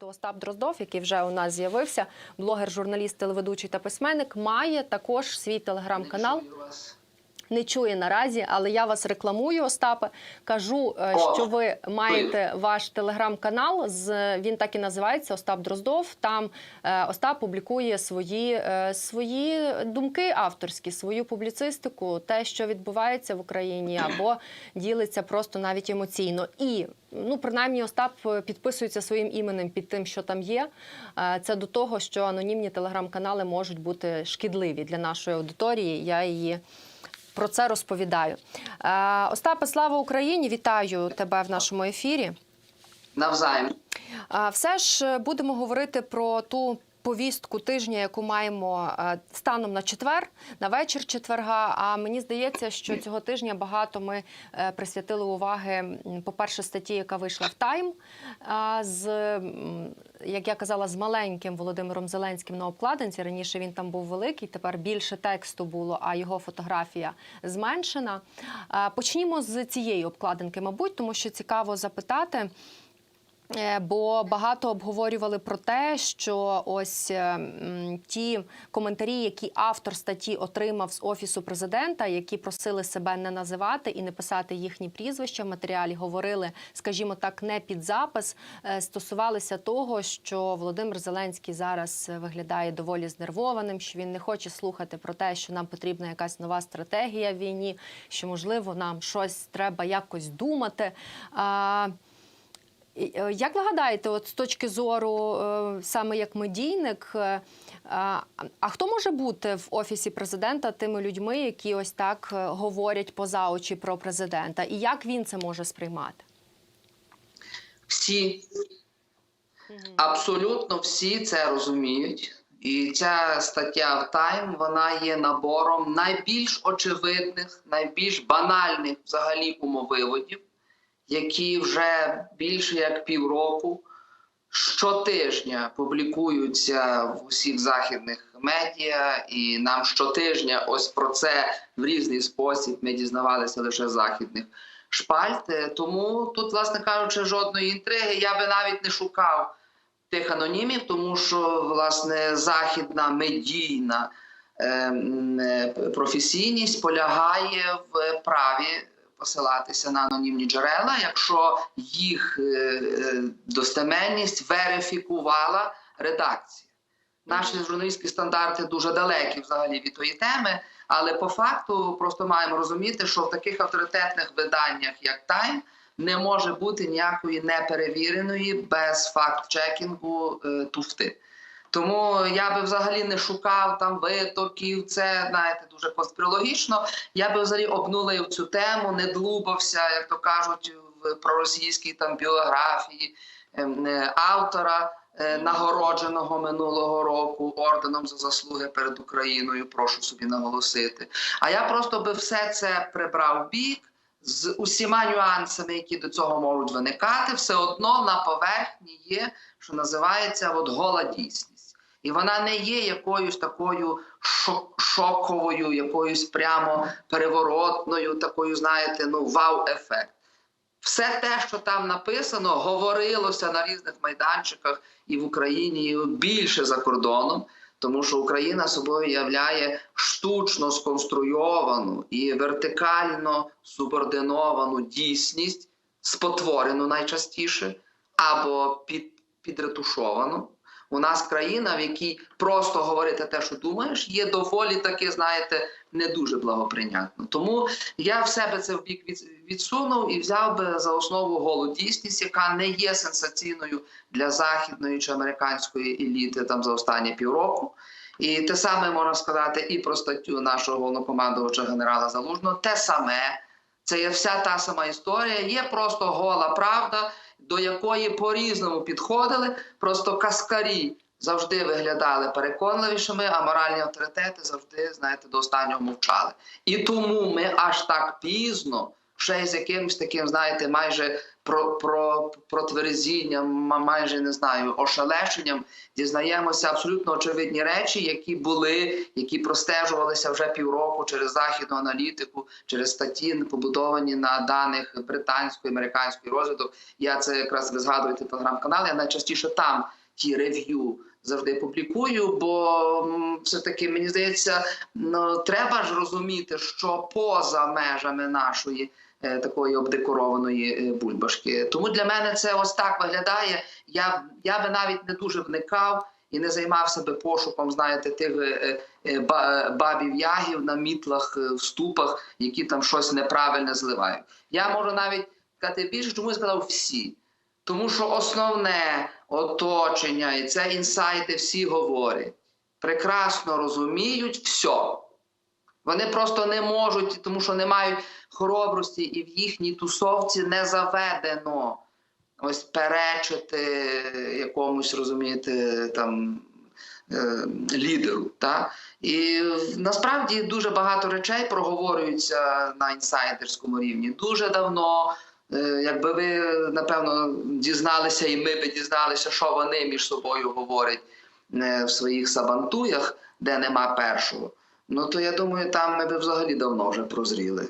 До Остап Дроздов, який вже у нас з'явився, блогер, журналіст, телеведучий та письменник, має також свій телеграм-канал. Не чує наразі, але я вас рекламую, Остапе. Кажу, е, що ви маєте ваш телеграм-канал. Він так і називається Остап Дроздов. Там е, Остап публікує свої, е, свої думки авторські, свою публіцистику, те, що відбувається в Україні, або ділиться просто навіть емоційно. І ну, принаймні, Остап підписується своїм іменем під тим, що там є. Це до того, що анонімні телеграм-канали можуть бути шкідливі для нашої аудиторії. Я її про це розповідаю. Е, Остапе, слава Україні! Вітаю тебе в нашому ефірі. Навзаєм. Е, Все ж е, будемо говорити про ту. Повістку тижня, яку маємо е, станом на четвер, на вечір четверга. А мені здається, що цього тижня багато ми е, присвятили уваги, по-перше, статті, яка вийшла в Тайм, з як я казала, з маленьким Володимиром Зеленським на обкладинці. Раніше він там був великий, тепер більше тексту було, а його фотографія зменшена. Почнімо з цієї обкладинки, мабуть, тому що цікаво запитати. Е, Бо багато обговорювали про те, що ось е, ті коментарі, які автор статті отримав з офісу президента, які просили себе не називати і не писати їхні прізвища в матеріалі, говорили, скажімо так, не під запис, е, стосувалися того, що Володимир Зеленський зараз виглядає доволі знервованим, що він не хоче слухати про те, що нам потрібна якась нова стратегія в війні, що можливо нам щось треба якось думати. Е, Як ви гадаєте, от з точки зору е, саме як медійник, е, а хто може бути в офісі президента тими людьми, які ось так говорять поза очі про президента, і як він це може сприймати? Всі, абсолютно всі це розуміють. І ця стаття в Тайм вона є набором найбільш очевидних, найбільш банальних взагалі умовиводів, які вже більше як півроку щотижня публікуються в усіх західних медіа, і нам щотижня ось про це в різний спосіб ми дізнавалися лише західних шпальт. Тому тут, власне кажучи, жодної інтриги я би навіть не шукав тих анонімів, тому що власне західна медійна е, м, е, професійність полягає в праві посилатися на анонімні джерела, якщо їх е, е, достеменність верифікувала редакція. Наші журналістські стандарти дуже далекі взагалі від тої теми, але по факту просто маємо розуміти, що в таких авторитетних виданнях, як Time, не може бути ніякої неперевіреної без факт-чекінгу е, туфти. Тому я би взагалі не шукав там витоків, це знаєте дуже конспірологічно. Я би взагалі обнулив цю тему, не длубався, як то кажуть, в проросійській там біографії ем, е, автора, е, нагородженого минулого року орденом за заслуги перед Україною. Прошу собі наголосити. А я просто би все це прибрав бік з усіма нюансами, які до цього можуть виникати, все одно на поверхні є, що називається от гола дійсність. І вона не є якоюсь такою шоковою, якоюсь прямо переворотною, такою, знаєте, ну вау-ефект. Все те, що там написано, говорилося на різних майданчиках і в Україні, і більше за кордоном, тому що Україна собою являє штучно сконструйовану і вертикально субординовану дійсність, спотворену найчастіше, або під, підретушовану. У нас країна, в якій просто говорити те, що думаєш, є доволі таки, знаєте, не дуже благоприйнятно. Тому я в себе це в бік відсунув і взяв би за основу голу дійсність, яка не є сенсаційною для західної чи американської еліти там за останні півроку. І те саме можна сказати і про статтю нашого головнокомандувача генерала Залужного. Те саме, це є вся та сама історія. Є просто гола правда, до якої по-різному підходили. Просто каскарі завжди виглядали переконливішими, а моральні авторитети завжди, знаєте, до останнього мовчали. І тому ми аж так пізно, ще з якимось таким, знаєте, майже про, про, протверезінням, ма- майже не знаю, ошелешенням, дізнаємося абсолютно очевидні речі, які були, які простежувалися вже півроку через західну аналітику, через статті, побудовані на даних британської, американської розвиток. Я це якраз ви згадуєте телеграм-канал. Я найчастіше там ті рев'ю завжди публікую, бо м, все-таки мені здається, ну треба ж розуміти, що поза межами нашої такої обдекорованої е, бульбашки. Тому для мене це ось так виглядає. Я, я би навіть не дуже вникав і не займався би пошуком, знаєте, тих е, е, бабів ягів на мітлах, е, в ступах, які там щось неправильне зливають. Я можу навіть сказати більше, чому я сказав всі. Тому що основне оточення і це інсайти всі говорять, прекрасно розуміють все. Вони просто не можуть, тому що не мають хоробрості, і в їхній тусовці не заведено ось перечити якомусь, розумієте, там е, лідеру. Та? І насправді дуже багато речей проговорюються на інсайдерському рівні. Дуже давно. Е, Якби ви напевно дізналися, і ми би дізналися, що вони між собою говорять е, в своїх сабантуях, де нема першого. Ну то я думаю, там ми би взагалі давно вже прозріли.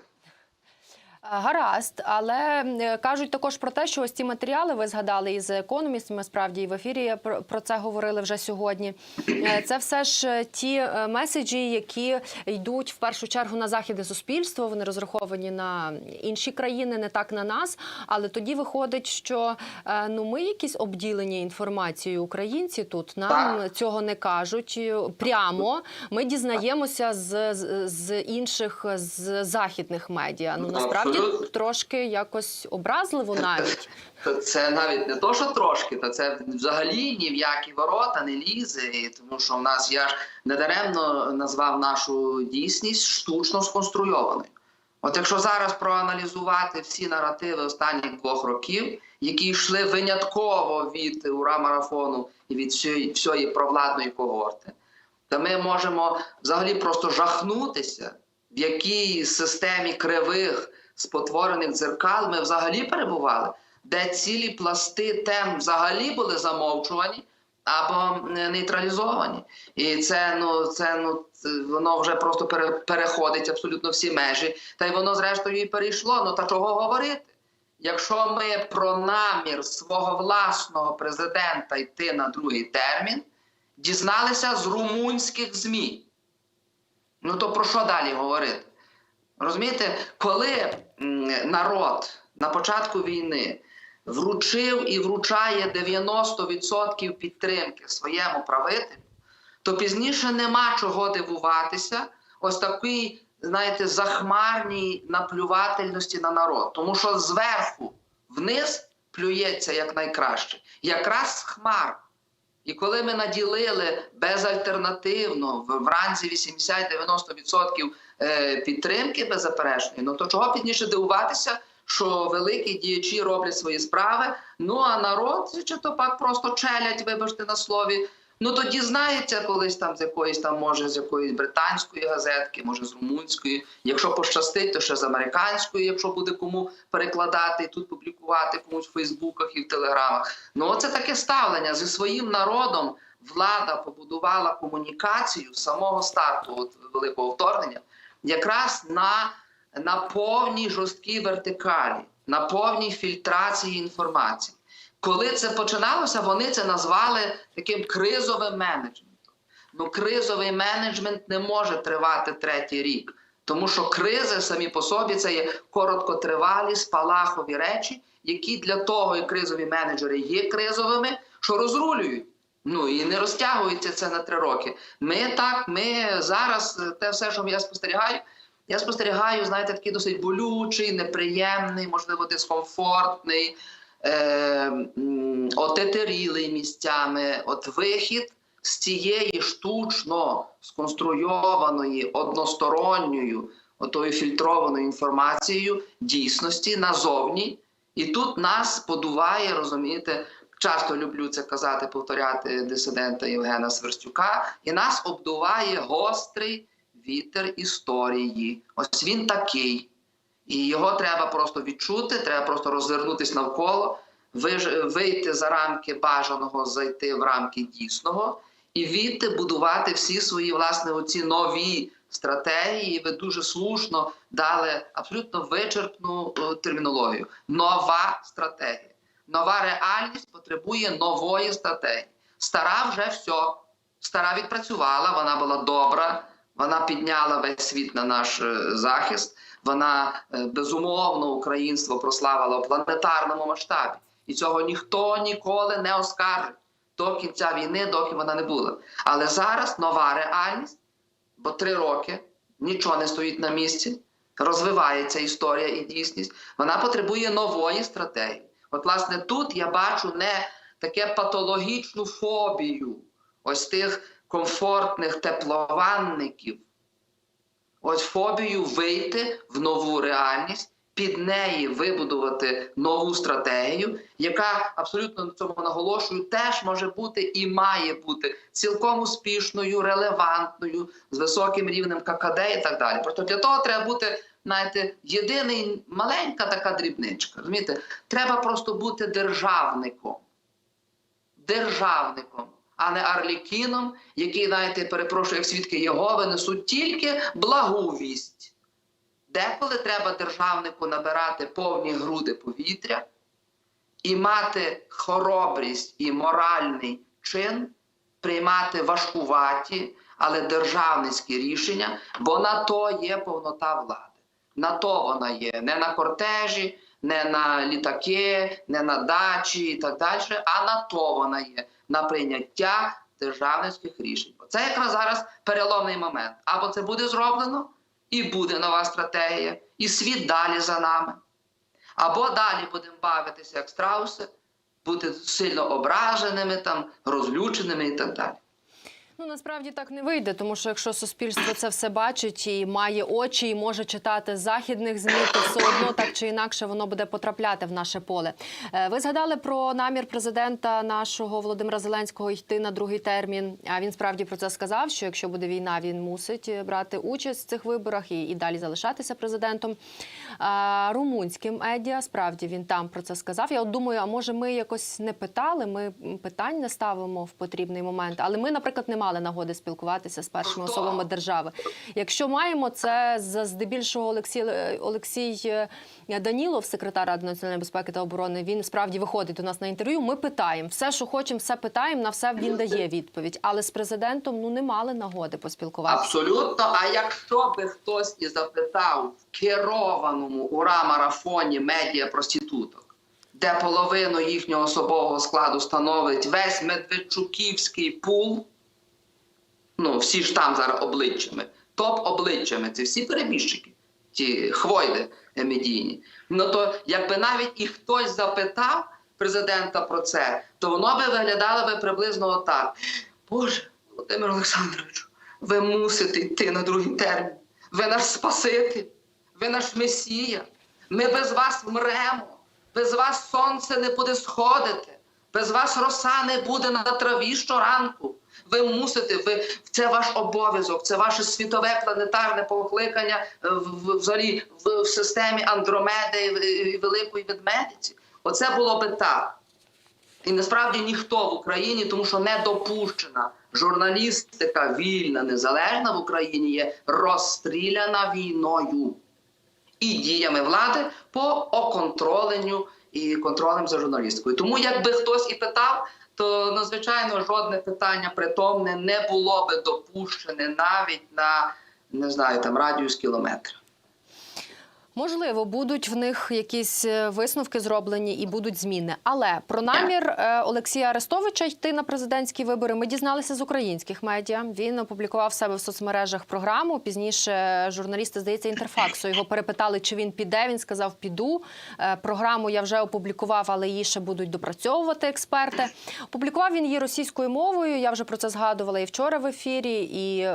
Е, Гаразд, але е, кажуть також про те, що ось ці матеріали ви згадали із Economist, Ми справді і в ефірі про, це говорили вже сьогодні. Е, Це все ж ті меседжі, які йдуть в першу чергу на західне суспільство. Вони розраховані на інші країни, не так на нас. Але тоді виходить, що ну ми якісь обділені інформацією українці тут нам Так. цього не кажуть прямо. Ми дізнаємося з, з, з інших з західних медіа. Ну Ну, насправді. Трошки якось образливо навіть. То це навіть не то, що трошки, то це взагалі ні в які ворота не лізе. І тому що в нас я ж недаремно назвав нашу дійсність штучно сконструйованою. От якщо зараз проаналізувати всі наративи останніх двох років, які йшли винятково від ура-марафону і від всієї, всієї провладної когорти, то ми можемо взагалі просто жахнутися, в якій системі кривих спотворених дзеркал ми взагалі перебували, де цілі пласти тем взагалі були замовчувані або е, нейтралізовані. І це ну це ну воно вже просто пере- переходить абсолютно всі межі. Та й воно зрештою і перейшло. Ну та чого говорити? Якщо ми про намір свого власного президента йти на другий термін, дізналися з румунських ЗМІ. Ну то про що далі говорити? Розумієте, коли народ на початку війни вручив і вручає 90% підтримки своєму правителю, то пізніше нема чого дивуватися ось такій, знаєте, захмарній наплювательності на народ. Тому що зверху вниз плюється як найкраще, якраз хмар. І коли ми наділили безальтернативно в, в ранзі 80-90% е, підтримки беззаперечної, ну то чого пізніше дивуватися, що великі діячі роблять свої справи, ну а народ чи то пак просто челять, вибачте на слові. Ну тоді знається колись там з якоїсь там, може, з якоїсь британської газетки, може з румунської. Якщо пощастить, то ще з американської, якщо буде кому перекладати і тут публікувати комусь в Фейсбуках і в Телеграмах. Ну це таке ставлення зі своїм народом. Влада побудувала комунікацію з самого старту от, великого вторгнення, якраз на, на повній жорсткій вертикалі, на повній фільтрації інформації. Коли це починалося, вони це назвали таким кризовим менеджментом. Ну, кризовий менеджмент не може тривати третій рік, тому що кризи самі по собі це є короткотривалі, спалахові речі, які для того і кризові менеджери є кризовими, що розрулюють. Ну і не розтягується це на три роки. Ми так, ми зараз е, те все, що я спостерігаю. Я спостерігаю, знаєте, такий досить болючий, неприємний, можливо, дискомфортний, е, отетерілий місцями. От вихід з цієї штучно сконструйованої односторонньою, отою фільтрованою інформацією дійсності назовні. І тут нас подуває, розумієте, часто люблю це казати, повторяти дисидента Євгена Сверстюка, і нас обдуває гострий вітер історії. Ось він такий. І його треба просто відчути, треба просто розвернутися навколо, вийти за рамки бажаного, зайти в рамки дійсного і відти будувати всі свої власне оці нові стратегії. Ви дуже слушно дали абсолютно вичерпну е, термінологію. Нова стратегія. Нова реальність потребує нової стратегії. Стара вже все. Стара відпрацювала, вона була добра, вона підняла весь світ на наш е, захист. Вона е, безумовно українство прославила в планетарному масштабі. І цього ніхто ніколи не оскаржить до кінця війни, доки вона не була. Але зараз нова реальність, бо три роки нічого не стоїть на місці, розвивається історія і дійсність. Вона потребує нової стратегії. От, власне, тут я бачу не таке патологічну фобію ось тих комфортних теплованників. Ось фобію вийти в нову реальність, під неї вибудувати нову стратегію, яка абсолютно на цьому наголошую, теж може бути і має бути цілком успішною, релевантною, з високим рівнем ККД і так далі. Просто для того треба бути, знаєте, єдиний маленька така дрібничка. Розумієте, треба просто бути державником. Державником. А не Арлікіном, який, знаєте, перепрошую, як свідки Єгови, несуть тільки благу вість. Деколи треба державнику набирати повні груди повітря і мати хоробрість і моральний чин, приймати важкуваті, але державницькі рішення, бо на то є повнота влади. На то вона є. Не на кортежі, не на літаки, не на дачі і так далі, а на то вона є. На прийняття державницьких рішень. Це якраз зараз переломний момент. Або це буде зроблено, і буде нова стратегія, і світ далі за нами. Або далі будемо бавитися як страуси, бути сильно ображеними, там, розлюченими і так далі. Ну насправді так не вийде, тому що якщо суспільство це все бачить і має очі, і може читати західних змі, то все одно так чи інакше воно буде потрапляти в наше поле. Е, Ви згадали про намір президента нашого Володимира Зеленського йти на другий термін. А він справді про це сказав: що якщо буде війна, він мусить е, брати участь в цих виборах і, і далі залишатися президентом. А, румунським медіа справді він там про це сказав. Я от думаю, а може ми якось не питали? Ми питань не ставимо в потрібний момент. Але ми, наприклад, не мали нагоди спілкуватися з першими Хто? особами держави. Якщо маємо, це здебільшого Олексій е, Олексій е, Данілов, секретар Ради національної безпеки та оборони. Він справді виходить до нас на інтерв'ю. Ми питаємо все, що хочемо, все питаємо. На все він дає відповідь. Але з президентом ну не мали нагоди поспілкуватися. Абсолютно. А якщо би хтось і запитав в керованому ура марафоні медіа проституток, де половину їхнього особового складу становить весь медведчуківський пул, ну всі ж там зараз обличчями, топ-обличчями, це всі перебіжчики, ті хвойди медійні. Ну то якби навіть і хтось запитав президента про це, то воно би виглядало би приблизно отак. Боже, Володимир Олександровичу, ви мусите йти на другий термін. Ви наш Спаситель, ви наш Месія. Ми без вас вмремо, без вас сонце не буде сходити, без вас роса не буде на траві щоранку. Ви мусите, ви це ваш обов'язок, це ваше світове планетарне покликання е, в, взагалі в, в системі Андромеди і, і Великої Ведмедиці. Оце було би так. І насправді ніхто в Україні, тому що не допущена журналістика вільна, незалежна в Україні є розстріляна війною і діями влади по оконтроленню і контролем за журналісткою. Тому, якби хтось і питав, то надзвичайно жодне питання притомне не було би допущене навіть на не знаю там радіус кілометра. Можливо, будуть в них якісь е, висновки зроблені і будуть зміни. Але про намір е, Олексія Арестовича йти на президентські вибори ми дізналися з українських медіа. Він опублікував себе в соцмережах програму. Пізніше журналісти, здається, інтерфаксу його перепитали, чи він піде. Він сказав, піду. Е, Програму я вже опублікував, але її ще будуть допрацьовувати експерти. Опублікував він її російською мовою. Я вже про це згадувала і вчора в ефірі. І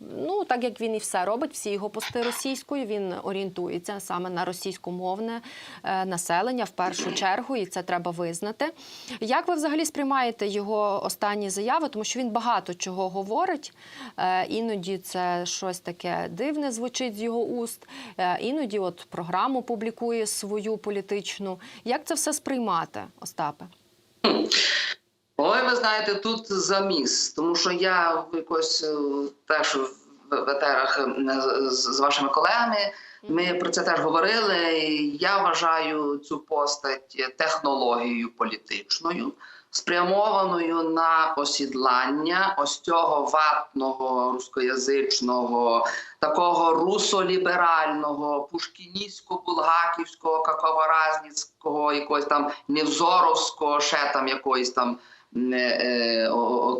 ну так як він і все робить, всі його пости російською. Він орієнтується саме на російськомовне е, населення в першу чергу, і це треба визнати. Як ви взагалі сприймаєте його останні заяви? Тому що він багато чого говорить. Е, Іноді це щось таке дивне звучить з його уст, е, іноді от програму публікує свою політичну. Як це все сприймати, Остапе? Ой, ви знаєте, тут заміс, тому що я якось теж в етерах з вашими колегами. Ми про це теж говорили. Я вважаю цю постать технологією політичною, спрямованою на осідлання ось цього ватного рускоязичного, такого русоліберального, пушкіністсько-булгаківського, каковоразніцького, якогось там невзоровського, ще там якоїсь там е, е,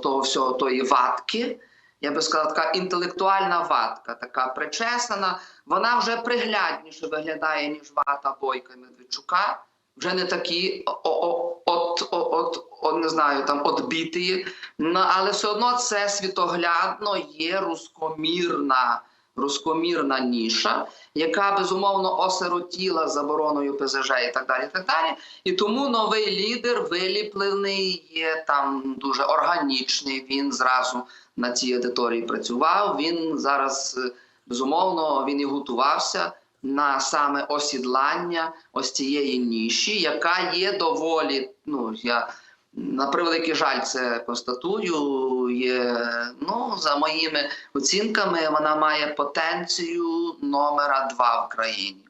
того всього тої ватки. Я би сказала, така інтелектуальна ватка, така причесана. Вона вже приглядніше виглядає, ніж вата Бойка Медведчука. Вже не такі от, от, от, от, не знаю, там отбіті. Ну, але все одно це світоглядно є рускомірна, рускомірна ніша, яка безумовно осиротіла забороною ПЗЖ і так далі. І так далі. І тому новий лідер виліплений, є там дуже органічний. Він зразу на цій аудиторії працював. Він зараз безумовно він і готувався на саме осідлання ось цієї ніші, яка є доволі. Ну я на превеликий жаль це констатую. Є ну за моїми оцінками, вона має потенцію номера два в країні.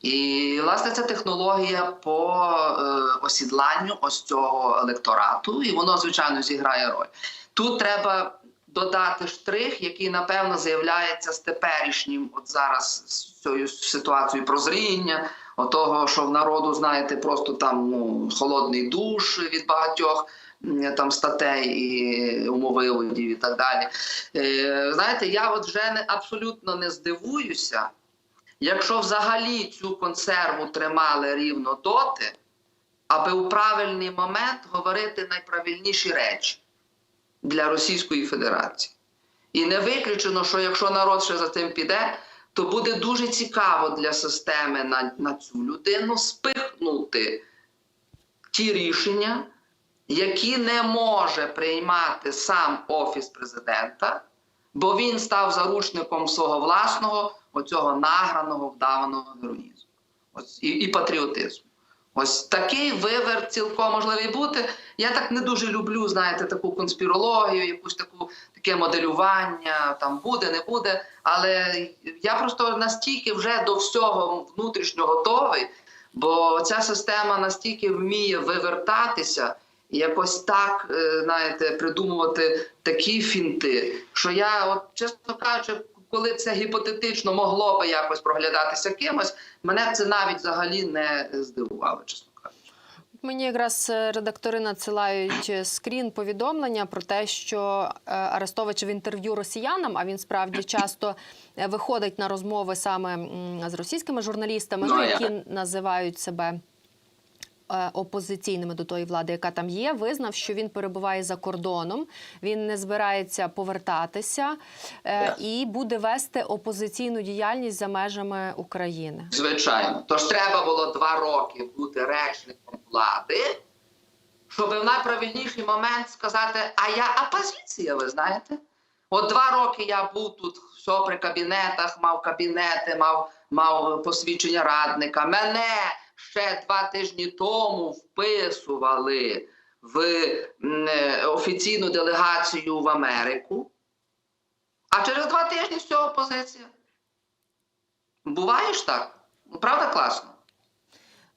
І власне це технологія по е, осідланню ось цього електорату, і воно звичайно зіграє роль. Тут треба додати штрих, який напевно з'являється з теперішнім, от зараз з цією ситуацією прозріння, отого, що в народу, знаєте, просто там ну, холодний душ від багатьох там статей і умовиводів і так далі. Е, знаєте, я от вже не абсолютно не здивуюся. Якщо взагалі цю консерву тримали рівно доти, аби у правильний момент говорити найправильніші речі для Російської Федерації. І не виключено, що якщо народ ще за цим піде, то буде дуже цікаво для системи на, на цю людину спихнути ті рішення, які не може приймати сам Офіс президента, бо він став заручником свого власного, оцього награного, вдаваного героїзму ось, і, і патріотизму. Ось такий виверт цілком можливий бути. Я так не дуже люблю, знаєте, таку конспірологію, якусь таку таке моделювання, там буде, не буде. Але я просто настільки вже до всього внутрішньо готовий, бо ця система настільки вміє вивертатися і якось так, е, знаєте, придумувати такі фінти, що я, от чесно кажучи, коли це гіпотетично могло би якось проглядатися кимось, мене це навіть взагалі не здивувало, чесно. Мені якраз е, редактори надсилають е, скрін повідомлення про те, що е, Арестович в інтерв'ю росіянам, а він справді часто виходить на розмови саме з російськими журналістами, Ну, ну, які як? називають себе. Е, Опозиційними до тої влади, яка там є, визнав, що він перебуває за кордоном, він не збирається повертатися е, і буде вести опозиційну діяльність за межами України. Звичайно. Тож треба було два роки бути речником влади, щоб в найправильніший момент сказати: А я опозиція, ви знаєте? От два роки я був тут все при кабінетах, мав кабінети, мав, мав посвідчення радника. Мене ще два тижні тому вписували в е, офіційну делегацію в Америку. А через два тижні все опозиція. Буває ж так? Ну, Правда класно?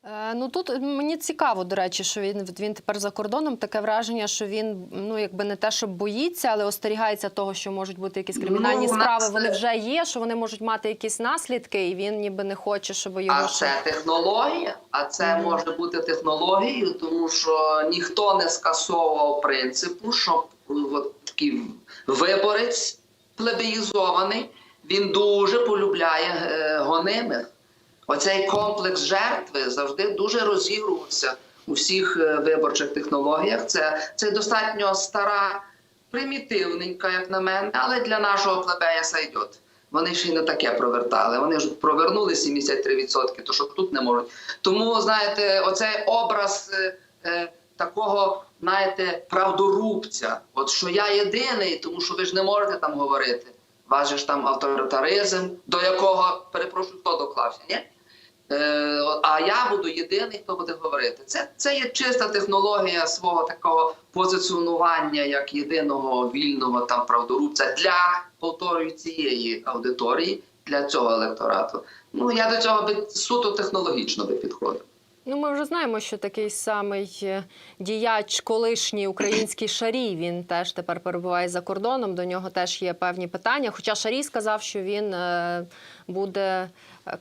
Е, Ну тут мені цікаво, до речі, що він він тепер за кордоном. Таке враження, що він ну якби не те, що боїться, але остерігається того, що можуть бути якісь кримінальні Ну, у нас справи. Вони вже є, що вони можуть мати якісь наслідки, і він ніби не хоче, щоб його А це технологія, а це Мгм. може бути технологією, тому що ніхто не скасовував принципу, що от такий виборець плебеїзований, він дуже полюбляє е, гонимих. Оцей комплекс жертви завжди дуже розігрувався у всіх е, виборчих технологіях. Це, це достатньо стара, примітивненька, як на мене, але для нашого плебея сайдет вони ще й не таке провертали. Вони ж провернули 73%, то що тут не можуть. Тому, знаєте, оцей образ е, е, такого, знаєте, правдорубця, от що я єдиний, тому що ви ж не можете там говорити. Ж там авторитаризм, до якого, перепрошую, хто доклався, ні? Е, а я буду єдиний, хто буде говорити. Це, це є чиста технологія свого такого позиціонування як єдиного вільного там правдорубця для повторюю цієї аудиторії, для цього електорату. Ну я до цього би суто технологічно би підходив. Ну, ми вже знаємо, що такий самий е, діяч, колишній український Шарій, він теж тепер перебуває за кордоном. До нього теж є певні питання. Хоча Шарій сказав, що він е, буде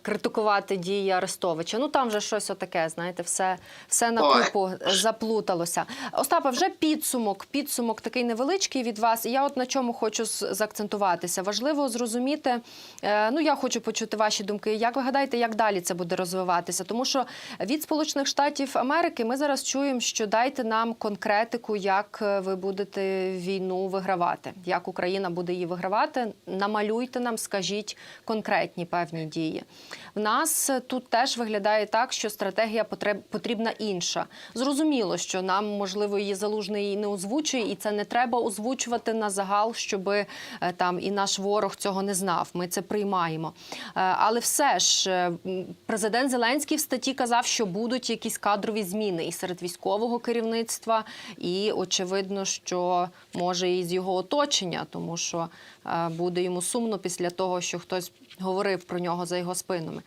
критикувати дії Арестовича. Ну там вже щось отаке, знаєте, все, все на Ой. купу заплуталося. Остапе, вже підсумок, підсумок такий невеличкий від вас. І я от на чому хочу заакцентуватися. Важливо зрозуміти. е, Ну, я хочу почути ваші думки. Як ви гадаєте, як далі це буде розвиватися? Тому що від Сполучених Штатів Америки ми зараз чуємо, що дайте нам конкретику, як е, ви будете війну вигравати, як Україна буде її вигравати. Намалюйте нам, скажіть конкретні певні дії. В нас е, тут теж виглядає так, що стратегія потрібна інша. Зрозуміло, що нам можливо її залужний не озвучує, і це не треба озвучувати на загал, щоб там і наш ворог цього не знав. Ми це приймаємо. Е, Але все ж е, президент Зеленський в статті казав, що будуть якісь кадрові зміни і серед військового керівництва, і очевидно, що може і з його оточення, тому що е, буде йому сумно після того, що хтось говорив про нього за його спинами.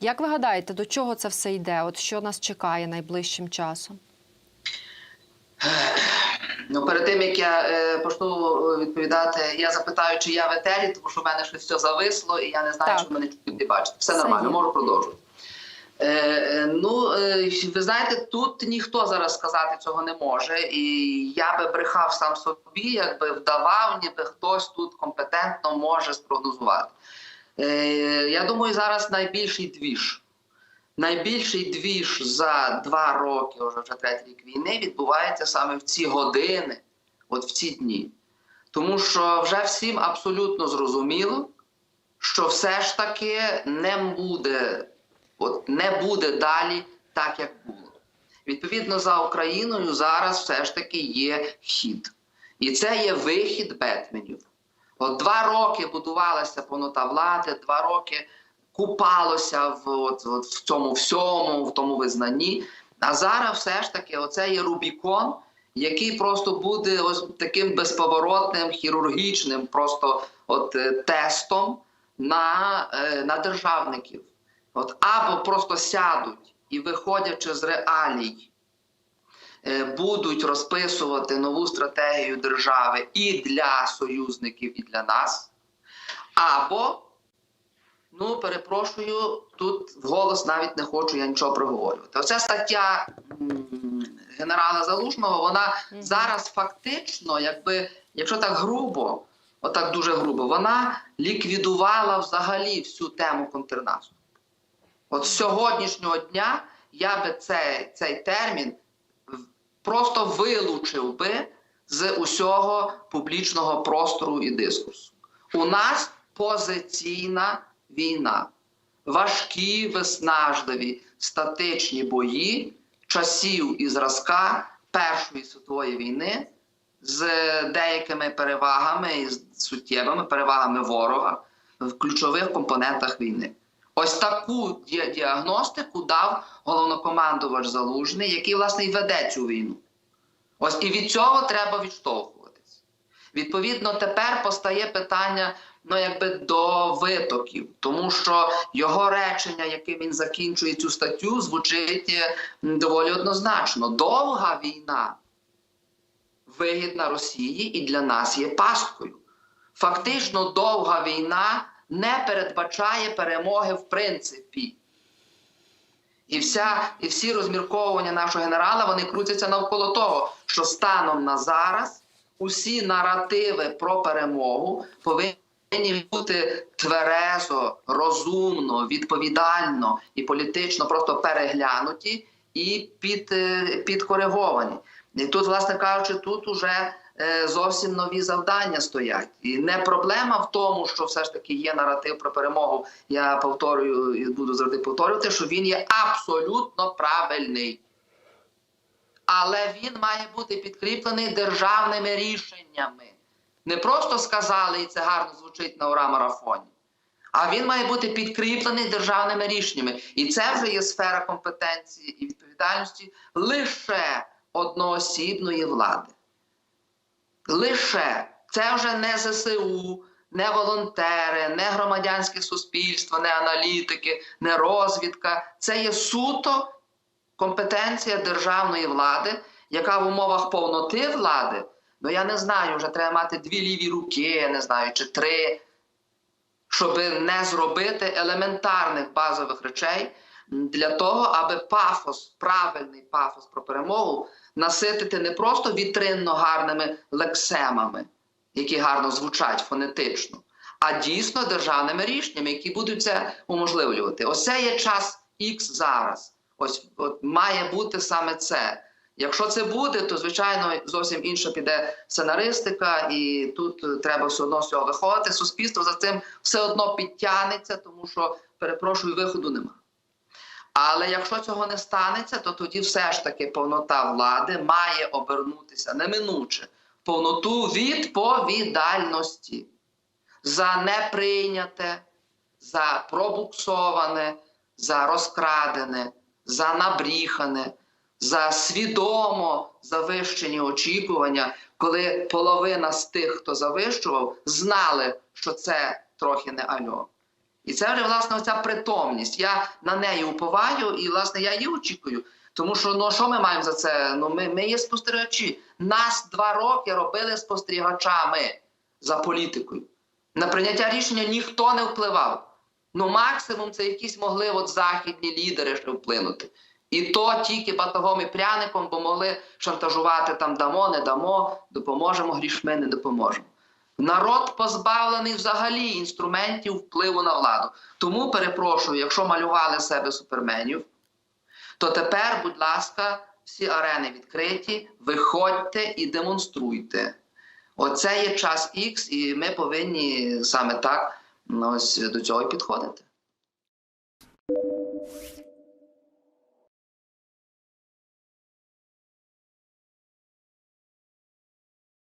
Як ви гадаєте, до чого це все йде? От що нас чекає найближчим часом? Ну, перед тим як я е, почну відповідати, я запитаю, чи я в етері, тому що в мене щось все зависло, і я не знаю, Так. чи мене чути бачите. Все нормально, можу продовжувати. Е, е, ну, е, ви знаєте, тут ніхто зараз сказати цього не може. І я би брехав сам собі, якби вдавав, ніби хтось тут компетентно може спрогнозувати. Я думаю, зараз найбільший двіж. Найбільший двіж за два роки, вже вже третій рік війни, відбувається саме в ці години, от в ці дні. Тому що вже всім абсолютно зрозуміло, що все ж таки не буде, от не буде далі так, як було. Відповідно, за Україною зараз все ж таки є хід. І це є вихід Бетменів. От два роки будувалася повнота влади, два роки купалося в, от, от, в цьому всьому, в тому визнанні. А зараз все ж таки оце є Рубікон, який просто буде ось таким безповоротним, хірургічним просто от, е, тестом на, е, на державників. От, або просто сядуть і, виходячи з реалій, е, будуть розписувати нову стратегію держави і для союзників, і для нас. Або, ну, перепрошую, тут вголос навіть не хочу я нічого проговорювати. Оця стаття генерала Залужного, вона зараз фактично, якби, якщо так грубо, отак дуже грубо, вона ліквідувала взагалі всю тему контрнаступу. От з сьогоднішнього дня я би цей, цей термін просто вилучив би з усього публічного простору і дискурсу. У нас позиційна війна, важкі, виснажливі, статичні бої часів і зразка Першої світової війни з деякими перевагами і суттєвими перевагами ворога в ключових компонентах війни. Ось таку діагностику дав головнокомандувач Залужний, який власне і веде цю війну. Ось і від цього треба відштовхуватись. Відповідно, тепер постає питання ну, якби до витоків, тому що його речення, яким він закінчує цю статтю, звучить е, доволі однозначно. Довга війна вигідна Росії і для нас є пасткою. Фактично, довга війна не передбачає перемоги в принципі. І, вся, і всі розмірковування нашого генерала вони крутяться навколо того, що станом на зараз усі наративи про перемогу повинні бути тверезо, розумно, відповідально і політично просто переглянуті і під, е, підкориговані. І тут, власне кажучи, тут уже зовсім нові завдання стоять. І не проблема в тому, що все ж таки є наратив про перемогу. Я повторюю і буду завжди повторювати, що він є абсолютно правильний. Але він має бути підкріплений державними рішеннями. Не просто сказали, і це гарно звучить на ура марафоні. А він має бути підкріплений державними рішеннями. І це вже є сфера компетенції і відповідальності лише одноосібної влади. Лише це вже не ЗСУ, не волонтери, не громадянське суспільство, не аналітики, не розвідка. Це є суто компетенція державної влади, яка в умовах повноти влади, ну я не знаю, вже треба мати дві ліві руки, я не знаю, чи три, щоб не зробити елементарних базових речей для того, аби пафос, правильний пафос про перемогу наситити не просто вітринно гарними лексемами, які гарно звучать фонетично, а дійсно державними рішеннями, які будуть це уможливлювати. Ось це є час X зараз. Ось от має бути саме це. Якщо це буде, то звичайно зовсім інша піде сценаристика, і тут треба все одно з цього виходити. Суспільство за цим все одно підтягнеться, тому що перепрошую, виходу нема. Але якщо цього не станеться, то тоді все ж таки повнота влади має обернутися неминуче повноту відповідальності за неприйняте, за пробуксоване, за розкрадене, за набріхане, за свідомо завищені очікування, коли половина з тих, хто завищував, знали, що це трохи не альо. І це вже власне оця притомність. Я на неї уповаю, і власне я її очікую. Тому що ну що ми маємо за це? Ну ми, ми є спостерігачі. Нас два роки робили спостерігачами за політикою. На прийняття рішення ніхто не впливав. Ну, максимум це якісь могли от західні лідери ще вплинути. І то тільки батогом і пряником, бо могли шантажувати там дамо, не дамо, допоможемо грішми, не допоможемо. Народ позбавлений взагалі інструментів впливу на владу. Тому перепрошую, якщо малювали себе суперменів, то тепер, будь ласка, всі арени відкриті, виходьте і демонструйте. Оце є час Х, і ми повинні саме так ось до цього підходити.